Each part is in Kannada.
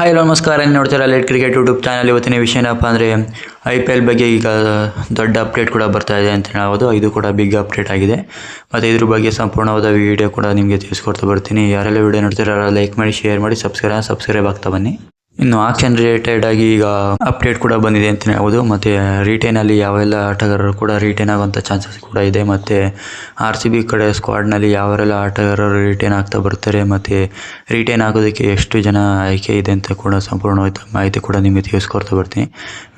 ಹಾಯ್ ನಮಸ್ಕಾರ. ಏನು ನೋಡ್ತೀರಾ ಲೈಟ್ ಕ್ರಿಕೆಟ್ ಯೂಟ್ಯೂಬ್ ಚಾನಲ್ ಇವತ್ತಿನ ವಿಷಯ ಏನಪ್ಪ ಅಂದರೆ ಐ ಪಿ ಎಲ್ ಬಗ್ಗೆ ಈಗ ದೊಡ್ಡ ಅಪ್ಡೇಟ್ ಕೂಡ ಬರ್ತಾ ಇದೆ ಅಂತ ಹೇಳ್ಬೋದು. ಇದು ಕೂಡ ಬಿಗ್ ಅಪ್ಡೇಟ್ ಆಗಿದೆ. ಮತ್ತು ಇದ್ರ ಬಗ್ಗೆ ಸಂಪೂರ್ಣವಾದ ವಿಡಿಯೋ ಕೂಡ ನಿಮಗೆ ತಿಳಿಸ್ಕೊಡ್ತಾ ಬರ್ತೀನಿ. ಯಾರೆಲ್ಲ ವಿಡಿಯೋ ನೋಡ್ತೀರಾ ಲೈಕ್ ಮಾಡಿ ಶೇರ್ ಮಾಡಿ ಸಬ್ಸ್ಕ್ರೈಬ್ ಸಬ್ಸ್ಕ್ರೈಬ್ ಆಗ್ತಾ ಬನ್ನಿ. ಇನ್ನು ಆಕ್ಷನ್ ರಿಲೇಟೆಡ್ ಆಗಿ ಈಗ ಅಪ್ಡೇಟ್ ಕೂಡ ಬಂದಿದೆ ಅಂತಲೇ ಹೇಳ್ಬೋದು. ಮತ್ತು ರಿಟೇನಲ್ಲಿ ಯಾವೆಲ್ಲ ಆಟಗಾರರು ಕೂಡ ರಿಟೇನ್ ಆಗುವಂಥ ಚಾನ್ಸಸ್ ಕೂಡ ಇದೆ. ಮತ್ತು ಆರ್ ಸಿ ಬಿ ಕಡೆ ಸ್ಕ್ವಾಡ್ನಲ್ಲಿ ಯಾವೆಲ್ಲ ಆಟಗಾರರು ರಿಟೇನ್ ಆಗ್ತಾ ಬರ್ತಾರೆ, ಮತ್ತು ರಿಟೇನ್ ಆಗೋದಕ್ಕೆ ಎಷ್ಟು ಜನ ಆಯ್ಕೆ ಇದೆ ಅಂತ ಕೂಡ ಸಂಪೂರ್ಣವಾದ ಮಾಹಿತಿ ಕೂಡ ನಿಮಗೆ ತಿಳಿಸ್ಕೊಡ್ತಾ ಬರ್ತೀನಿ.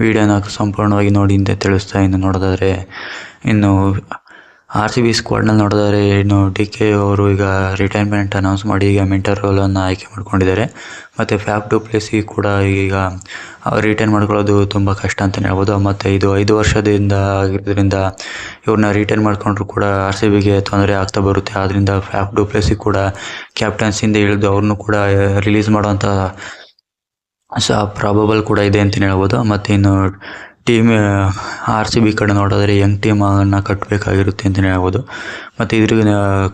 ವಿಡಿಯೋನ ಸಂಪೂರ್ಣವಾಗಿ ನೋಡಿ ಅಂತ ತಿಳಿಸ್ತಾ ಇನ್ನು ನೋಡೋದಾದರೆ ಇನ್ನು ಆರ್ ಸಿ ಬಿ ಸ್ಕ್ವಾಡ್ನಲ್ಲಿ ನೋಡಿದರೆ ಇನ್ನು ಡಿ ಕೆ ಅವರು ಈಗ ರಿಟೈರ್ಮೆಂಟ್ ಅನೌನ್ಸ್ ಮಾಡಿ ಈಗ ಮೆಂಟರ್ ರೋಲನ್ನು ಆಯ್ಕೆ ಮಾಡ್ಕೊಂಡಿದ್ದಾರೆ. ಮತ್ತು ಫ್ಯಾಪ್ ಟು ಪ್ಲೇಸಿ ಕೂಡ ಈಗ ರಿಟೈರ್ ಮಾಡ್ಕೊಳ್ಳೋದು ತುಂಬ ಕಷ್ಟ ಅಂತಲೇ ಹೇಳ್ಬೋದು. ಮತ್ತು ಇದು ಐದು ವರ್ಷದಿಂದ ಆಗಿರೋದ್ರಿಂದ ಇವ್ರನ್ನ ರಿಟೈರ್ ಮಾಡ್ಕೊಂಡ್ರು ಕೂಡ ಆರ್ ಸಿ ಬಿಗೆ ತೊಂದರೆ ಆಗ್ತಾ ಬರುತ್ತೆ. ಆದ್ದರಿಂದ ಫ್ಯಾಪ್ ಟು ಪ್ಲೇಸಿ ಕೂಡ ಕ್ಯಾಪ್ಟನ್ಸಿಂದ ಇಳಿದು ಅವ್ರನ್ನೂ ಕೂಡ ರಿಲೀಸ್ ಮಾಡುವಂಥ ಸ ಪ್ರಾಬಬಲ್ ಕೂಡ ಇದೆ ಅಂತಲೇ ಹೇಳ್ಬೋದು. ಮತ್ತು ಇನ್ನು ಟೀಮ್ ಆರ್ ಸಿ ಬಿ ಕಡೆ ನೋಡಿದ್ರೆ ಯಂಗ್ ಟೀಮನ್ನು ಕಟ್ಟಬೇಕಾಗಿರುತ್ತೆ ಅಂತಲೇ ಹೇಳ್ಬೋದು. ಮತ್ತು ಇದ್ರ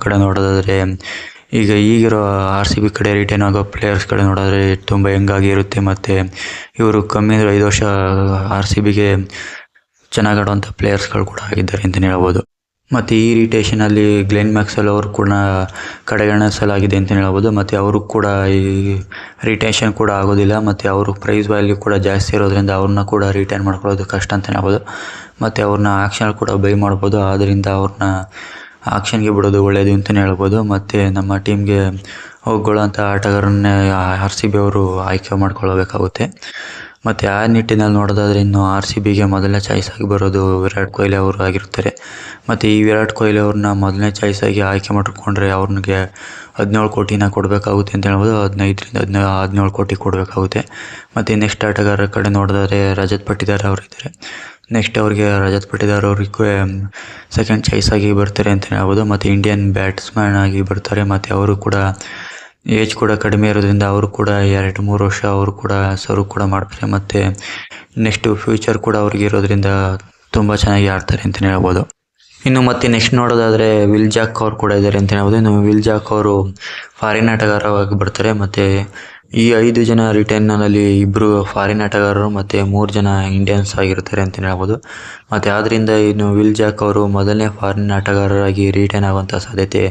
ಕಡೆ ನೋಡೋದಾದರೆ, ಈಗ ಈಗಿರೋ ಆರ್ ಸಿ ಬಿ ಕಡೆ ರಿಟೈನ್ ಆಗೋ ಪ್ಲೇಯರ್ಸ್ ಕಡೆ ನೋಡಿದ್ರೆ ತುಂಬ ಹೆಂಗಾಗಿರುತ್ತೆ ಮತ್ತು ಇವರು ಕಮ್ಮಿ ಅಂದರೆ ಐದು ವರ್ಷ ಆರ್ ಸಿ ಬಿಗೆ ಚೆನ್ನಾಗಿ ಆಡುವಂಥ ಪ್ಲೇಯರ್ಸ್ಗಳು ಕೂಡ ಆಗಿದ್ದಾರೆ ಅಂತಲೇ ಹೇಳ್ಬೋದು. ಮತ್ತು ಈ ರಿಟೇಷನಲ್ಲಿ ಗ್ಲೆನ್ ಮ್ಯಾಕ್ಸ್ವೆಲ್ ಅವರು ಕೂಡ ಕಡೆಗಣಿಸಲಾಗಿದೆ ಅಂತಲೇ ಹೇಳ್ಬೋದು. ಮತ್ತು ಅವರು ಕೂಡ ಈ ರಿಟೇಷನ್ ಕೂಡ ಆಗೋದಿಲ್ಲ. ಮತ್ತು ಅವರು ಪ್ರೈಸ್ ವ್ಯಾಲ್ಯೂ ಕೂಡ ಜಾಸ್ತಿ ಇರೋದ್ರಿಂದ ಅವ್ರನ್ನ ಕೂಡ ರಿಟೈನ್ ಮಾಡ್ಕೊಳ್ಳೋದು ಕಷ್ಟ ಅಂತಲೇ ಹೇಳ್ಬೋದು. ಮತ್ತು ಅವ್ರನ್ನ ಆಕ್ಷನ್ ಕೂಡ ಬೈ ಮಾಡ್ಬೋದು. ಆದ್ದರಿಂದ ಅವ್ರನ್ನ ಆಕ್ಷನ್ಗೆ ಬಿಡೋದು ಒಳ್ಳೆಯದು ಅಂತಲೇ ಹೇಳ್ಬೋದು. ಮತ್ತು ನಮ್ಮ ಟೀಮ್ಗೆ ಹೋಗ್ಕೊಳ್ಳೋಂಥ ಆಟಗಾರನ್ನೇ ಆರ್ ಸಿ ಬಿ ಅವರು ಆಯ್ಕೆ ಮಾಡ್ಕೊಳ್ಬೇಕಾಗುತ್ತೆ ಮತ್ತು ಆ ನಿಟ್ಟಿನಲ್ಲಿ ನೋಡೋದಾದ್ರೆ ಇನ್ನು ಆರ್ ಸಿ ಬಿಗೆ ಮೊದಲನೇ ಚಾಯ್ಸ್ ಆಗಿ ಬರೋದು ವಿರಾಟ್ ಕೊಹ್ಲಿ ಅವರು ಆಗಿರ್ತಾರೆ ಮತ್ತು ಈ ವಿರಾಟ್ ಕೊಹ್ಲಿ ಅವ್ರನ್ನ ಮೊದಲನೇ ಚಾಯ್ಸ್ ಆಗಿ ಆಯ್ಕೆ ಮಾಡಿಕೊಂಡ್ರೆ ಅವ್ರಿಗೆ ಹದಿನೇಳು ಕೋಟಿನ ಕೊಡಬೇಕಾಗುತ್ತೆ ಅಂತ ಹೇಳ್ಬೋದು. ಹದಿನೈದರಿಂದ ಹದಿನೈ, ಹದಿನೇಳು ಕೋಟಿ ಕೊಡಬೇಕಾಗುತ್ತೆ. ಮತ್ತು ನೆಕ್ಸ್ಟ್ ಆಟಗಾರರ ಕಡೆ ನೋಡಿದ್ರೆ ರಜತ್ ಪಟ್ಟಿದಾರ ಅವರು ಇದ್ದಾರೆ. ನೆಕ್ಸ್ಟ್ ಅವ್ರಿಗೆ ರಜತ್ ಪಟ್ಟಿದಾರ್ ಅವ್ರಿಗೆ ಸೆಕೆಂಡ್ ಚಾಯ್ಸ್ ಆಗಿ ಬರ್ತಾರೆ ಅಂತ ಹೇಳ್ಬೋದು. ಮತ್ತು ಇಂಡಿಯನ್ ಬ್ಯಾಟ್ಸ್ಮ್ಯಾನ್ ಆಗಿ ಬರ್ತಾರೆ. ಮತ್ತು ಅವರು ಕೂಡ ಏಜ್ ಕೂಡ ಕಡಿಮೆ ಇರೋದ್ರಿಂದ ಅವರು ಕೂಡ ಎರಡು, ಮೂರು ವರ್ಷ ಅವರು ಕೂಡ ಸರ್ವ್ ಕೂಡ ಮಾಡ್ತಾರೆ. ಮತ್ತು ನೆಕ್ಸ್ಟು ಫ್ಯೂಚರ್ ಕೂಡ ಅವ್ರಿಗೆ ಇರೋದ್ರಿಂದ ತುಂಬ ಚೆನ್ನಾಗಿ ಆಡ್ತಾರೆ ಅಂತಲೇ ಹೇಳ್ಬೋದು. ಇನ್ನು ಮತ್ತೆ ನೆಕ್ಸ್ಟ್ ನೋಡೋದಾದರೆ ವಿಲ್ ಜಾಕ್ ಅವ್ರು ಕೂಡ ಇದ್ದಾರೆ ಅಂತ ಹೇಳ್ಬೋದು. ಇನ್ನು ವಿಲ್ ಜಾಕ್ ಅವರು ಫಾರಿನ್ ಆಟಗಾರವಾಗಿ ಬರ್ತಾರೆ. ಮತ್ತು ಈ ಐದು ಜನ ರಿಟರ್ನಲ್ಲಿ ಇಬ್ಬರು ಫಾರಿನ್ ಆಟಗಾರರು ಮತ್ತು ಮೂರು ಜನ ಇಂಡಿಯನ್ಸ್ ಆಗಿರ್ತಾರೆ ಅಂತಲೇ ಹೇಳ್ಬೋದು. ಮತ್ತು ಆದ್ದರಿಂದ ಇನ್ನು ವಿಲ್ ಜಾಕ್ ಅವರು ಮೊದಲನೇ ಫಾರಿನ್ ಆಟಗಾರರಾಗಿ ರಿಟೈನ್ ಆಗುವಂಥ ಸಾಧ್ಯತೆ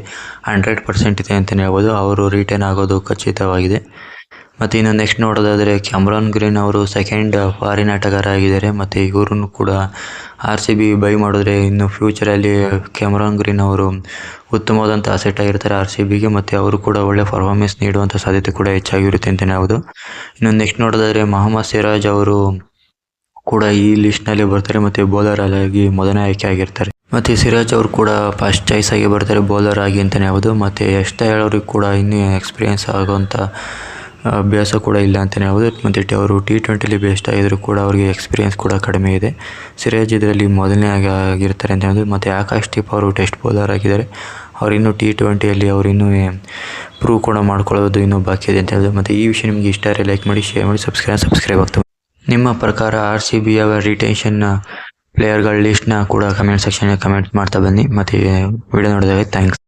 ಹಂಡ್ರೆಡ್ ಪರ್ಸೆಂಟ್ ಇದೆ ಅಂತಲೇ ಹೇಳ್ಬೋದು. ಅವರು ರಿಟೈನ್ ಆಗೋದು ಖಚಿತವಾಗಿದೆ. ಮತ್ತು ಇನ್ನು ನೆಕ್ಸ್ಟ್ ನೋಡೋದಾದರೆ ಕ್ಯಾಮ್ರಾನ್ ಗ್ರೀನ್ ಅವರು ಸೆಕೆಂಡ್ ಫಾರಿನ್ ಆಟಗಾರ ಆಗಿದ್ದಾರೆ ಮತ್ತು ಇವರನ್ನು ಕೂಡ ಆರ್ ಸಿ ಬಿ ಬೈ ಮಾಡಿದ್ರೆ ಇನ್ನು ಫ್ಯೂಚರಲ್ಲಿ ಕ್ಯಾಮ್ರಾನ್ ಗ್ರೀನ್ ಅವರು ಉತ್ತಮವಾದಂಥ ಅಸೆಟ್ ಆಗಿರ್ತಾರೆ ಆರ್ ಸಿ ಬಿಗೆ ಮತ್ತು ಅವರು ಕೂಡ ಒಳ್ಳೆ ಪರ್ಫಾರ್ಮೆನ್ಸ್ ನೀಡುವಂಥ ಸಾಧ್ಯತೆ ಕೂಡ ಹೆಚ್ಚಾಗಿರುತ್ತೆ ಅಂತಲೇ ಹೌದು ಇನ್ನು ನೆಕ್ಸ್ಟ್ ನೋಡೋದಾದರೆ ಮೊಹಮ್ಮದ್ ಸಿರಾಜ್ ಅವರು ಕೂಡ ಈ ಲಿಸ್ಟ್ನಲ್ಲಿ ಬರ್ತಾರೆ. ಮತ್ತು ಬೌಲರ್ ಆಗಿ ಮೊದಲನೇ ಆಯ್ಕೆ ಆಗಿರ್ತಾರೆ. ಮತ್ತು ಸಿರಾಜ್ ಅವರು ಕೂಡ ಫಸ್ಟ್ ಚಾಯ್ಸ್ ಆಗಿ ಬರ್ತಾರೆ ಬೌಲರ್ ಆಗಿ ಅಂತಲೇ ಹೌದು ಮತ್ತು ಎಷ್ಟೇ ಹೇಳೋರಿಗೆ ಕೂಡ ಇನ್ನೂ ಎಕ್ಸ್ಪೀರಿಯೆನ್ಸ್ ಆಗುವಂಥ ಅಭ್ಯಾಸ ಕೂಡ ಇಲ್ಲ ಅಂತಲೇ ಹೇಳ್ಬೋದು. ಮತ್ತು ಅವರು ಟಿ ಟ್ವೆಂಟಿಲಿ ಬೆಸ್ಟ್ ಆಗಿದ್ರು ಕೂಡ ಅವರಿಗೆ ಎಕ್ಸ್ಪೀರಿಯೆನ್ಸ್ ಕೂಡ ಕಡಿಮೆ ಇದೆ. ಸಿರಾಜ್ ಇದರಲ್ಲಿ ಮೊದಲನೇ ಆಗಿ ಆಗಿರ್ತಾರೆ ಅಂತ ಹೇಳ್ಬೋದು. ಮತ್ತು ಆಕಾಶ್ ದೀಪ್ ಅವರು ಟೆಸ್ಟ್ ಬೌಲರ್ ಆಗಿದ್ದಾರೆ. ಅವರಿನ್ನೂ ಟಿ ಟ್ವೆಂಟಿಯಲ್ಲಿ ಅವರಿನ್ನೂ ಪ್ರೂವ್ ಕೂಡ ಮಾಡ್ಕೊಳ್ಳೋದು ಇನ್ನೂ ಬಾಕಿ ಇದೆ ಅಂತ ಹೇಳ್ಬೋದು. ಮತ್ತು ಈ ವಿಷಯ ನಿಮಗೆ ಇಷ್ಟ ಆದರೆ ಲೈಕ್ ಮಾಡಿ ಶೇರ್ ಮಾಡಿ ಸಬ್ಸ್ಕ್ರೈಬ್ ಸಬ್ಸ್ಕ್ರೈಬ್ ಆಗ್ತದೆ ನಿಮ್ಮ ಪ್ರಕಾರ ಆರ್ ಸಿ ಬಿ ಅವರ ರಿಟೇಷನ್ ಪ್ಲೇಯರ್ಗಳ ಲಿಸ್ಟ್ನ ಕೂಡ ಕಮೆಂಟ್ ಸೆಕ್ಷನ್ ಕಮೆಂಟ್ ಮಾಡ್ತಾ ಬನ್ನಿ. ಮತ್ತು, ವಿಡಿಯೋ ನೋಡಿದಾಗ ಥ್ಯಾಂಕ್ಸ್